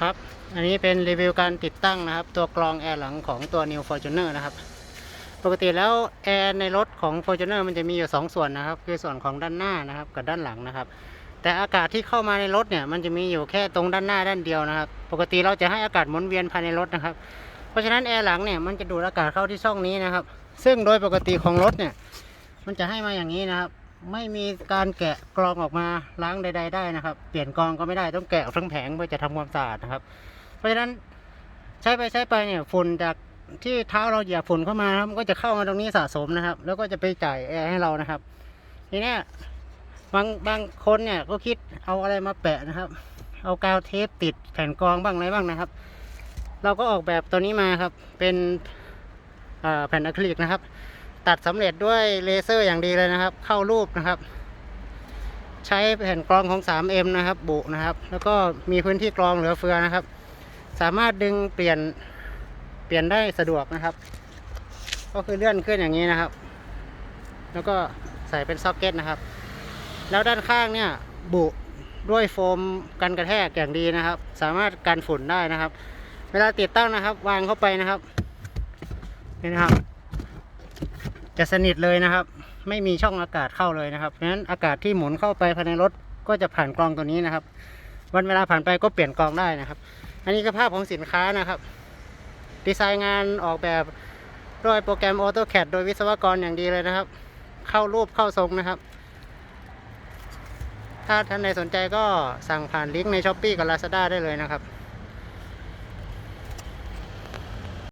ครับ อันนี้เป็นรีวิวการติดตั้งนะครับ ตัวกรองแอร์หลังของตัว New Fortuner นะครับ ปกติแล้วแอร์ในรถของ Fortuner มันจะมีอยู่ 2 ส่วนนะครับ คือส่วนของด้านหน้านะครับกับด้านหลังนะครับ แต่อากาศที่เข้ามาในรถเนี่ยมันจะมีอยู่แค่ตรงด้านหน้าด้านเดียวนะครับ ปกติเราจะให้อากาศหมุนเวียนภายในรถนะครับ เพราะฉะนั้นแอร์หลังเนี่ยมันจะดูดอากาศเข้าที่ช่องนี้นะครับ ซึ่งโดยปกติของรถเนี่ยมันจะให้มาอย่างนี้นะครับ ไม่มีการแกะกรองออกมาล้างใด ๆ ได้นะครับ เปลี่ยนกรองก็ไม่ได้ต้องแกะออกทั้งแผงเพื่อจะทำความสะอาดนะครับ เพราะฉะนั้นใช้ไปใช้ไปเนี่ยฝุ่นจากที่เท้าเราเหยียบฝุ่นเข้ามามันก็จะเข้ามาตรงนี้สะสมนะครับ แล้วก็จะไปจ่ายแอร์ให้เรานะครับ ทีนี้บางบางคนเนี่ยก็คิดเอาอะไรมาแปะนะครับ เอากาวเทปติดแผ่นกรองบ้างอะไรบ้างนะครับ เราก็ออกแบบตัวนี้มาครับ เป็นแผ่นอะคริลิกนะครับ ตัดสำเร็จด้วยเลเซอร์อย่างดีเลยนะครับ เข้ารูปนะครับ ใช้แผ่นกรองของ 3M นะครับบุนะครับ แล้วก็มีพื้นที่กรองเหลือเฟือนะครับ สามารถดึงเปลี่ยนเปลี่ยนได้สะดวกนะครับ ก็คือเลื่อนขึ้นอย่างนี้นะครับ แล้วก็ใส่เป็นซ็อกเก็ตนะครับ แล้วด้านข้างเนี่ยบุด้วยโฟมกันกระแทกอย่างดีนะครับ สามารถกันฝุ่นได้นะครับ เวลาติดตั้งนะครับ วางเข้าไปนะครับนี่นะครับ จะสนิทเลยนะครับ ไม่มีช่องอากาศเข้าเลยนะครับเพราะฉะนั้นอากาศที่หมุนเข้าไปภายในรถก็จะผ่านกรองตัวนี้นะครับ วันเวลาผ่านไปก็เปลี่ยนกรองได้นะครับ อันนี้คือภาพของสินค้านะครับ ดีไซน์งานออกแบบโดยโปรแกรม AutoCAD โดยวิศวกรอย่างดีเลยนะครับ เข้ารูปเข้าทรงนะครับ ถ้าท่านใดสนใจก็สั่งผ่านลิงก์ใน s h อ p e e กับ Lazada ได้เลยนะครับ